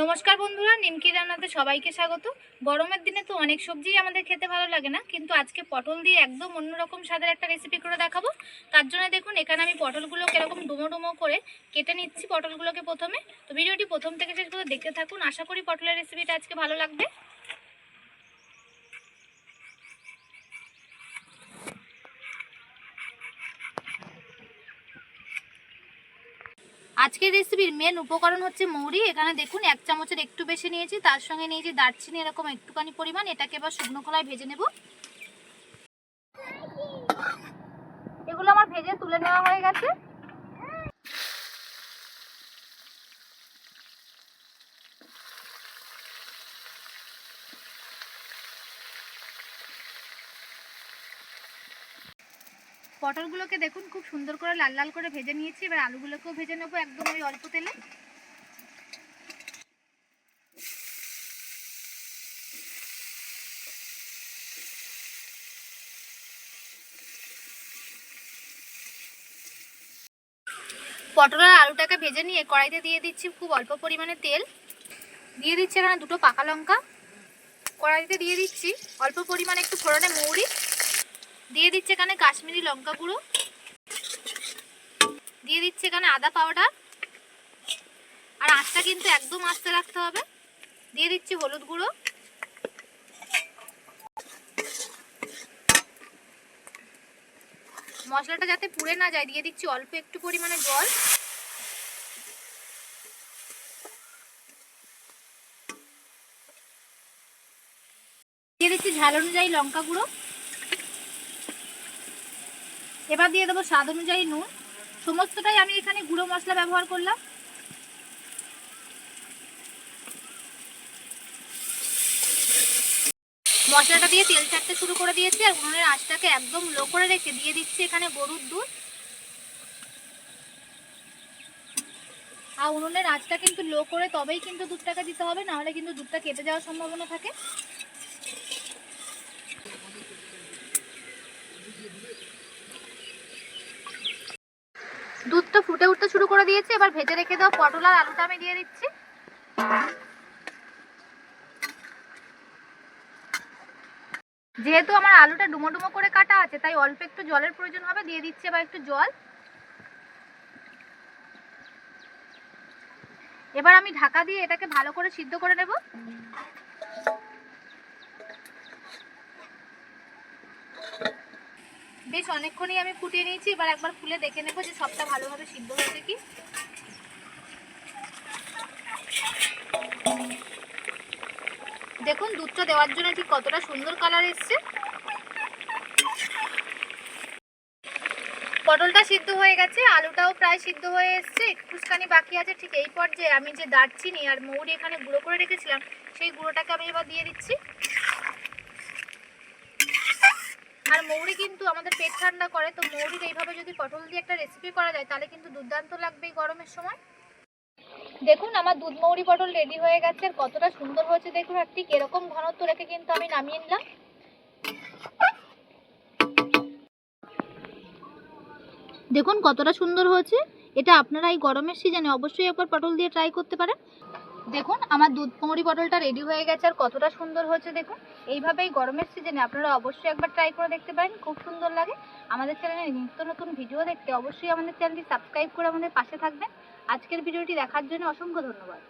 নমস্কার বন্ধুরা, নিমকি রান্নাতে সবাইকে স্বাগত। গরমের দিনে তো অনেক সবজিই আমাদের খেতে ভালো লাগে না, কিন্তু আজকে পটল দিয়ে একদম অন্যরকম স্বাদের একটা রেসিপি করে দেখাবো। তার জন্য দেখুন, এখানে আমি পটলগুলো কীরকম ডুমো ডুমো করে কেটে নিচ্ছি পটলগুলোকে প্রথমে। তো ভিডিওটি প্রথম থেকে শেষ করে দেখতে থাকুন। আশা করি পটলের রেসিপিটা আজকে ভালো লাগবে। আজকের রেসিপির মেন উপকরণ হচ্ছে মৌরি। এখানে দেখুন, এক চামচের একটু বেশি নিয়েছি। তার সঙ্গে নিয়েছি দারচিনি, এরকম একটুখানি পরিমাণ। এটাকে এবার শুকনো কলায় ভেজে নেব। এগুলো আমার ভেজে তুলে নেওয়া হয়ে গেছে। পটলগুলোকে দেখুন, খুব সুন্দর করে লাল লাল করে ভেজে নিয়েছি। এবার আলুগুলোকেও ভেজে নেব একদম ওই অল্প তেলে। পটল আর আলুটাকে ভেজে নিয়ে কড়াইতে দিয়ে দিচ্ছি খুব অল্প পরিমাণে তেল। দিয়ে দিচ্ছি এখানে দুটো পাকা লঙ্কা। কড়াইতে দিয়ে দিচ্ছি অল্প পরিমাণে একটু ফোড়নে মৌরি। দিয়ে দিচ্ছে এখানে কাশ্মীরি লঙ্কা গুঁড়ো। দিয়ে দিচ্ছে এখানে আদা পাউডার। আর আঁচটা কিন্তু একদম আস্তে রাখতে হবে। দিয়ে দিচ্ছি হলুদ গুঁড়ো। মশলাটা যাতে পুড়ে না যায়, দিয়ে দিচ্ছি অল্প একটু পরিমাণে জল। দিয়ে দিচ্ছি ঝাল অনুযায়ী লঙ্কা গুঁড়ো। এবার দিয়ে দেবো স্বাদ অনুযায়ী নুন। সমস্তটাই আমি এখানে গুঁড়ো মশলা ব্যবহার করলাম। মশলাটা দিয়ে তেল ছাড়তে শুরু করে দিয়েছি আর উনুনের আঁচটাকে একদম লো করে রেখে দিয়ে দিচ্ছি এখানে গরুর দুধ। আর উনুনের আঁচটা কিন্তু লো করে তবেই কিন্তু দুধটাকে দিতে হবে, নাহলে কিন্তু দুধটা কেটে যাওয়ার সম্ভাবনা থাকে দুধটা ফুটে উঠতে শুরু করে দিয়েছে, এবার ভেজে রেখে দেওয়া পটল আর আলুটা আমি দিয়ে দিচ্ছি। যেহেতু আমার আলুটা ডুমো ডুমো করে কাটা আছে, তাই অল্প একটু জলের প্রয়োজন হবে, দিয়ে দিচ্ছি এবার একটু জল। এবার আমি ঢাকা দিয়ে এটাকে ভালো করে সিদ্ধ করে নেব। বেশ অনেকক্ষণই আমি ফুটিয়ে নিয়েছি, এবার একবার খুলে দেখে নেব যে সবটা ভালোভাবে সিদ্ধ হয়েছে কি। দেখুন, দুধটা দেওয়ার জন্য ঠিক কতটা সুন্দর কালার এসছে। পটলটা সিদ্ধ হয়ে গেছে, আলুটাও প্রায় সিদ্ধ হয়ে এসছে, একটুখানি বাকি আছে ঠিক এই পর্যায়ে। আমি যে দারচিনি আর মৌরি এখানে গুঁড়ো করে রেখেছিলাম, সেই গুঁড়োটাকে আমি এবার দিয়ে দিচ্ছি। আর মৌরি কিন্তু আমাদের পেট ঠান্ডা করে, তো মৌরির এইভাবে যদি পটল দিয়ে একটা রেসিপি করা যায়, তাহলে কিন্তু দুর্দান্ত লাগবে গরমের সময়। দেখুন, আমার দুধ মৌরি পটল রেডি হয়ে গেছে, আর কতটা সুন্দর হয়েছে দেখুন, আর ঠিক এরকম ঘনত্ব রেখে কিন্তু আমি নামিয়ে নিলাম। দেখুন, কতটা সুন্দর হয়েছে। এটা আপনারা এই গরমের সিজনে অবশ্যই একবার পটল দিয়ে ট্রাই করতে পারেন। দেখুন, আমার দুধ কুমড়ি পটলটা রেডি হয়ে গেছে আর কতটা সুন্দর হয়েছে দেখুন। এইভাবেই গরমের সিজনে আপনারা অবশ্যই একবার ট্রাই করে দেখতে পারেন, খুব সুন্দর লাগে। আমাদের চ্যানেলে নিত্য নতুন ভিডিও দেখতে অবশ্যই আমাদের চ্যানেলটি সাবস্ক্রাইব করে আমাদের পাশে থাকবেন। আজকের ভিডিওটি দেখার জন্য অসংখ্য ধন্যবাদ।